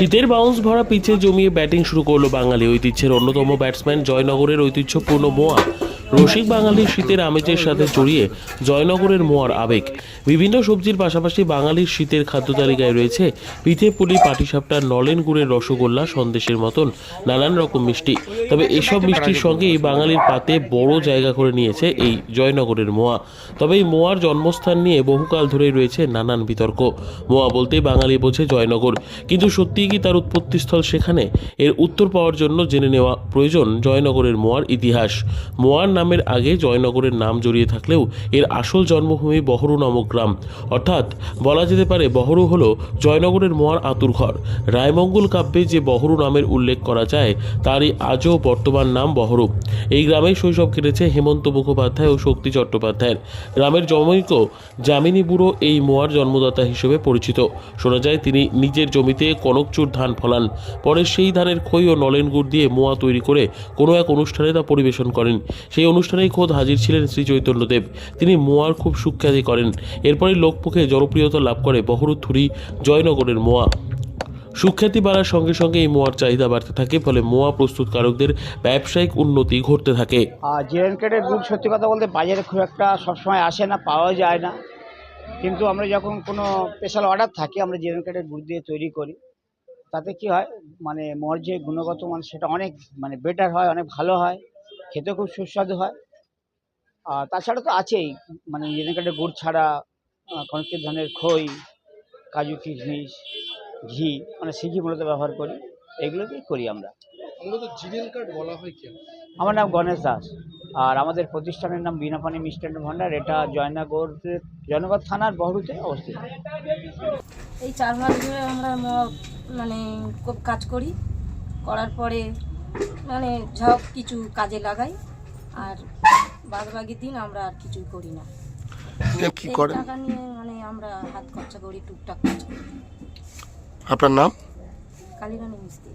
শীতের বাউন্স ভরা পিচে জমিয়ে ব্যাটিং শুরু করল বাঙালি ঐতিহ্যের অন্যতম ব্যাটসম্যান জয়নগরের ঐতিহ্যপূর্ণ মোয়া। রসিক বাঙালির শীতের আমেজের সাথে জড়িয়ে জয়নগরের মোয়ার আবেগ। বিভিন্ন সবজির পাশাপাশি বাঙালির শীতের খাদ্য তালিকায় রয়েছে পিঠে পুলি, পাটিসাপটা, নলেন গুড়ের রসগোল্লা, সন্দেশের মতন নানান রকম মিষ্টি। তবে এসব মিষ্টির সঙ্গেই বাঙালির পাতে বড় জায়গা করে নিয়েছে এই জয়নগরের মোয়া। তবে এই মোয়ার জন্মস্থান নিয়ে বহুকাল ধরেই রয়েছে নানান বিতর্ক। মোয়া বলতে বাঙালি বোঝে জয়নগর। কিন্তু সত্যিই কি তার উৎপত্তিস্থল সেখানে? এর উত্তর পাওয়ার জন্য জেনে নেওয়া প্রয়োজন জয়নগরের মোয়ার ইতিহাস। মোয়ার নামের আগে জয়নগরের নাম জড়িয়ে থাকলেও এর আসল জন্মভূমি বহরু নামক গ্রাম। অর্থাৎ বলা যেতে পারে বহরু হল জয়নগরের মোয়ার আতুরঘর রায়মঙ্গল কাব্যে যে বহরু নামের উল্লেখ করা যায়, তারই আজও বর্তমান নাম বহরু। এই গ্রামে শৈশব কেটেছে হেমন্ত মুখোপাধ্যায় ও শক্তি চট্টোপাধ্যায়ের। গ্রামের জমৈক যামিনী বুড়ো এই মোয়ার জন্মদাতা হিসেবে পরিচিত। শোনা যায়, তিনি নিজের জমিতে কনকচুর ধান ফলান। পরে সেই ধানের খই ও নলেন গুড় দিয়ে মোয়া তৈরি করে কোনো এক অনুষ্ঠানে তা পরিবেশন করেন। সেই অনুষ্ঠানেই খোদ হাজির ছিলেন শ্রী চৈতন্যদেব। তিনি মোয়ার খুব সুখ্যাতি করেন। এরপরে লোকমুখে জনপ্রিয়তা লাভ করে বহরুথুরি জয়নগরের মোয়া। সুখ্যাতি বাড়ার সঙ্গে সঙ্গে এই মোয়ার চাহিদা বাড়তে থাকে, ফলে মোয়া প্রস্তুতকারকদের ব্যবসায়িক উন্নতি ঘটতে থাকে। আর জেরেন কেটের গুড় সত্যি কথা বলতে বাজারে খুব একটা সবসময় আসে না পাওয়া যায় না। কিন্তু আমরা যখন কোনো স্পেশাল অর্ডার থাকে, আমরা জেরেন কেটের গুড় দিয়ে তৈরি করি। তাতে কি হয় মানে মোর যে গুণগত মান, সেটা অনেক মানে বেটার হয়, অনেক ভালো হয়। খেতে খুব সুস্বাদু হয়। আর তাছাড়া তো আছেই। মানে জেরেন কেটের গুড় ছাড়া কনকের ধানের খই কাজু কিশমিশ ঘি মানে সিঘি মূলত ব্যবহার করি। এগুলো দিয়ে করি আমরা। বলা হয় কেন আমার নাম গণেশ দাস। আর আমাদের প্রতিষ্ঠানের নাম বিনাপানি মিষ্টান্ন ভাণ্ডার এটা জয়নগর জয়নগর থানার বহরুতে অবস্থিত। এই চার মাস ধরে আমরা ম- মানে খুব কাজ করি। করার পরে মানে সব কিছু কাজে লাগাই আর বাদ বাকি দিন আমরা আর কিছুই করি না। কি করেন? টাকা নিয়ে মানে আমরা হাত খরচা করি টুকটাক খরচা করি। আপনার নাম? কালীরানী মিস্ত্রি।